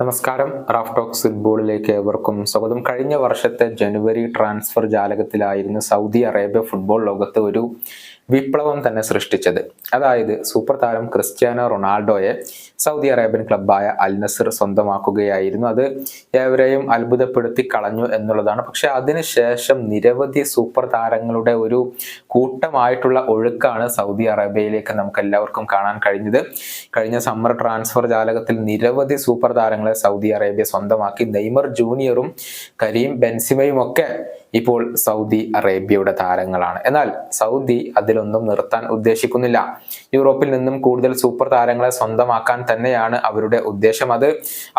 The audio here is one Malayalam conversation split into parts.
നമസ്കാരം. റാഫ് ടോക്സ് ഫുട്ബോളിലേക്ക് ഏവർക്കും സ്വാഗതം. കഴിഞ്ഞ വർഷത്തെ ജനുവരി ട്രാൻസ്ഫർ ജാലകത്തിലായിരുന്നു സൗദി അറേബ്യ ഫുട്ബോൾ ലോകത്ത് ഒരു വിപ്ലവം തന്നെ സൃഷ്ടിച്ചത്. അതായത് സൂപ്പർ താരം ക്രിസ്ത്യാനോ റൊണാൾഡോയെ സൗദി അറേബ്യൻ ക്ലബ്ബായ അൽ നസർ സ്വന്തമാക്കുകയായിരുന്നു. അത് ഏവരെയും അത്ഭുതപ്പെടുത്തി കളഞ്ഞു എന്നുള്ളതാണ്. പക്ഷെ അതിനുശേഷം നിരവധി സൂപ്പർ താരങ്ങളുടെ ഒരു കൂട്ടമായിട്ടുള്ള ഒഴുക്കാണ് സൗദി അറേബ്യയിലേക്ക് നമുക്ക് എല്ലാവർക്കും കാണാൻ കഴിഞ്ഞത്. കഴിഞ്ഞ സമ്മർ ട്രാൻസ്ഫർ ജാലകത്തിൽ നിരവധി സൂപ്പർ താരങ്ങളെ സൗദി അറേബ്യ സ്വന്തമാക്കി. നെയ്മർ ജൂനിയറും കരീം ബെൻസിമയും ഒക്കെ ഇപ്പോൾ സൗദി അറേബ്യയുടെ താരങ്ങളാണ്. എന്നാൽ സൗദി അതിലൊന്നും നിർത്താൻ ഉദ്ദേശിക്കുന്നില്ല. യൂറോപ്പിൽ നിന്നും കൂടുതൽ സൂപ്പർ താരങ്ങളെ സ്വന്തമാക്കാൻ തന്നെയാണ് അവരുടെ ഉദ്ദേശം. അത്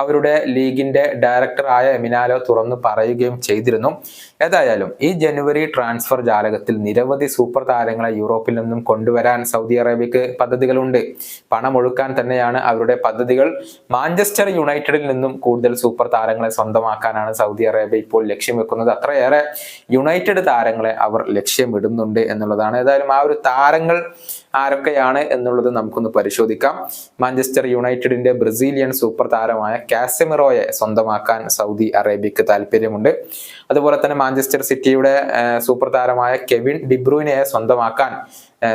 അവരുടെ ലീഗിന്റെ ഡയറക്ടറായ എമിനാലോ തുറന്നു പറയുകയും ചെയ്തിരുന്നു. ഏതായാലും ഈ ജനുവരി ട്രാൻസ്ഫർ ജാലകത്തിൽ നിരവധി സൂപ്പർ താരങ്ങളെ യൂറോപ്പിൽ നിന്നും കൊണ്ടുവരാൻ സൗദി അറേബ്യക്ക് പദ്ധതികളുണ്ട്. പണമൊഴുക്കാൻ തന്നെയാണ് അവരുടെ പദ്ധതികൾ. മാഞ്ചസ്റ്റർ യുണൈറ്റഡിൽ നിന്നും കൂടുതൽ സൂപ്പർ താരങ്ങളെ സ്വന്തമാക്കാനാണ് സൗദി അറേബ്യ ഇപ്പോൾ ലക്ഷ്യം വെക്കുന്നത്. അത്രയേറെ യുണൈറ്റഡ് താരങ്ങളെ അവർ ലക്ഷ്യമിടുന്നുണ്ട് എന്നുള്ളതാണ്. ഏതായാലും ആ താരങ്ങൾ ആരൊക്കെയാണ് എന്നുള്ളത് നമുക്കൊന്ന് പരിശോധിക്കാം. മാഞ്ചസ്റ്റർ യുണൈറ്റഡിന്റെ ബ്രസീലിയൻ സൂപ്പർ താരമായ കാസമിറോയെ സ്വന്തമാക്കാൻ സൗദി അറേബ്യക്ക് താല്പര്യമുണ്ട്. അതുപോലെ തന്നെ മാഞ്ചസ്റ്റർ സിറ്റിയുടെ സൂപ്പർ താരമായ കെവിൻ ഡിബ്രൂയിനെയെ സ്വന്തമാക്കാൻ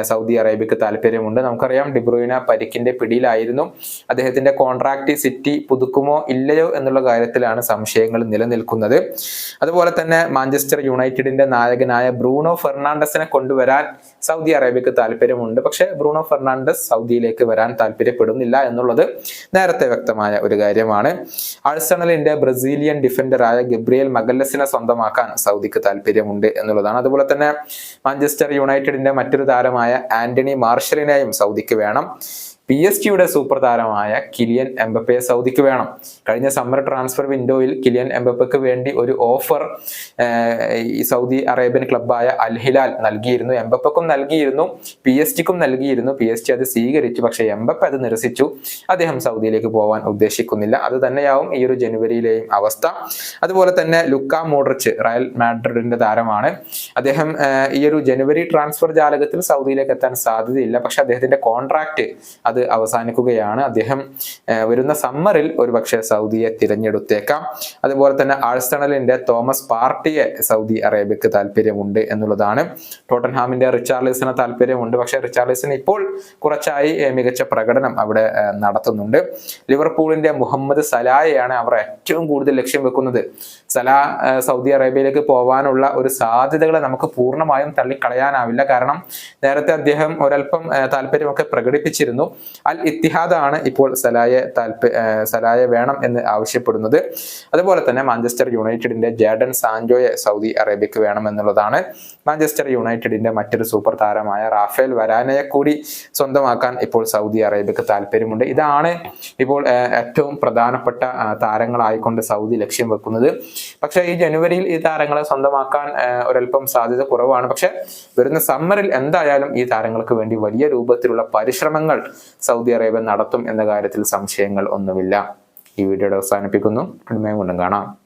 സൗദി അറേബ്യക്ക് താല്പര്യമുണ്ട്. നമുക്കറിയാം ഡിബ്രൂയിന പരിക്കിന്റെ പിടിയിലായിരുന്നു. അദ്ദേഹത്തിന്റെ കോൺട്രാക്ട് സിറ്റി പുതുക്കുമോ ഇല്ലയോ എന്നുള്ള കാര്യത്തിലാണ് സംശയങ്ങൾ നിലനിൽക്കുന്നത്. അതുപോലെ തന്നെ മാഞ്ചസ്റ്റർ യുണൈറ്റഡിന്റെ നായകനായ ബ്രൂണോ ഫെർണാണ്ടസിനെ കൊണ്ടുവരാൻ സൗദി അറേബ്യക്ക് താല്പര്യമുണ്ട്. പക്ഷേ ബ്രൂണോ ഫെർണാണ്ടസ് സൗദിയിലേക്ക് വരാൻ താല്പര്യപ്പെടുന്നില്ല എന്നുള്ളത് നേരത്തെ വ്യക്തമായ ഒരു കാര്യമാണ്. ആഴ്സണലിന്റെ ബ്രസീലിയൻ ഡിഫൻഡറായ ഗബ്രിയൽ മഗല്ലസിനെ സ്വന്തമാക്കാൻ സൗദിക്ക് താല്പര്യമുണ്ട് എന്നുള്ളതാണ്. അതുപോലെ തന്നെ മാഞ്ചസ്റ്റർ യുണൈറ്റഡിന്റെ മറ്റൊരു താരമായ ആന്റണി മാർഷലിനെയും സൗദിക്ക് വേണം. പി എസ് ജിയുടെ സൂപ്പർ താരമായ കിലിയൻ എംബപ്പയെ സൗദിക്ക് വേണം. കഴിഞ്ഞ സമ്മർ ട്രാൻസ്ഫർ വിൻഡോയിൽ കിലിയൻ എംബപ്പയ്ക്ക് വേണ്ടി ഒരു ഓഫർ ഈ സൗദി അറേബ്യൻ ക്ലബ്ബായ അൽഹിലാൽ നൽകിയിരുന്നു. എംബപ്പക്കും നൽകിയിരുന്നു പി എസ് ജിക്കും നൽകിയിരുന്നു. പി എസ് ജി അത് സ്വീകരിച്ചു പക്ഷെ എംബപ്പ അത് നിരസിച്ചു. അദ്ദേഹം സൗദിയിലേക്ക് പോകാൻ ഉദ്ദേശിക്കുന്നില്ല. അത് തന്നെയാവും ഈ ഒരു ജനുവരിയിലെയും അവസ്ഥ. അതുപോലെ തന്നെ ലുക്ക മോഡ്രിച്ച് റയൽ മാഡ്രിഡിന്റെ താരമാണ്. അദ്ദേഹം ഈ ഒരു ജനുവരി ട്രാൻസ്ഫർ ജാലകത്തിൽ സൗദിയിലേക്ക് എത്താൻ സാധ്യതയില്ല. പക്ഷെ അദ്ദേഹത്തിന്റെ കോൺട്രാക്ട് അത് അവസാനിക്കുകയാണ്. അദ്ദേഹം വരുന്ന സമ്മറിൽ ഒരുപക്ഷെ സൗദിയെ തിരഞ്ഞെടുത്തേക്കാം. അതുപോലെ തന്നെ ആഴ്സണലിന്റെ തോമസ് പാർട്ടിയെ സൗദി അറേബ്യക്ക് താല്പര്യമുണ്ട് എന്നുള്ളതാണ്. ടോട്ടൻഹാമിന്റെ റിച്ചാർലിസിന് താല്പര്യമുണ്ട്. പക്ഷേ റിച്ചാർലിസിന് ഇപ്പോൾ കുറച്ചായി മികച്ച പ്രകടനം അവിടെ നടത്തുന്നുണ്ട്. ലിവർപൂളിന്റെ മുഹമ്മദ് സലായെയാണ് അവർ ഏറ്റവും കൂടുതൽ ലക്ഷ്യം വെക്കുന്നത്. സലാ സൗദി അറേബ്യയിലേക്ക് പോകാനുള്ള ഒരു സാധ്യതകളെ നമുക്ക് പൂർണമായും തള്ളിക്കളയാനാവില്ല. കാരണം നേരത്തെ അദ്ദേഹം ഒരല്പം താല്പര്യമൊക്കെ പ്രകടിപ്പിച്ചിരുന്നു. അൽ ഇത്തിഹാദാണ് ഇപ്പോൾ സലായെ താല്പ സലായെ വേണം എന്ന് ആവശ്യപ്പെടുന്നത്. അതുപോലെ തന്നെ മാഞ്ചസ്റ്റർ യുണൈറ്റഡിന്റെ ജാഡൻ സാൻജോയെ സൗദി അറേബ്യക്ക് വേണം എന്നുള്ളതാണ്. മാഞ്ചസ്റ്റർ യുണൈറ്റഡിന്റെ മറ്റൊരു സൂപ്പർ താരമായ റാഫേൽ വരാനയെ കൂടി സ്വന്തമാക്കാൻ ഇപ്പോൾ സൗദി അറേബ്യക്ക് താല്പര്യമുണ്ട് ഇതാണ് ഇപ്പോൾ ഏറ്റവും പ്രധാനപ്പെട്ട താരങ്ങളായിക്കൊണ്ട് സൗദി ലക്ഷ്യം വെക്കുന്നത്. പക്ഷേ ഈ ജനുവരിയിൽ ഈ താരങ്ങളെ സ്വന്തമാക്കാൻ ഒരല്പം സാധ്യത കുറവാണ്. പക്ഷെ വരുന്ന സമ്മറിൽ എന്തായാലും ഈ താരങ്ങൾക്ക് വേണ്ടി വലിയ രൂപത്തിലുള്ള പരിശ്രമങ്ങൾ സൗദി അറേബ്യ നടത്തും എന്ന കാര്യത്തിൽ സംശയങ്ങൾ ഒന്നുമില്ല. ഈ വീഡിയോയുടെ അവസാനിപ്പിക്കുന്നു. കൊണ്ടും കാണാം.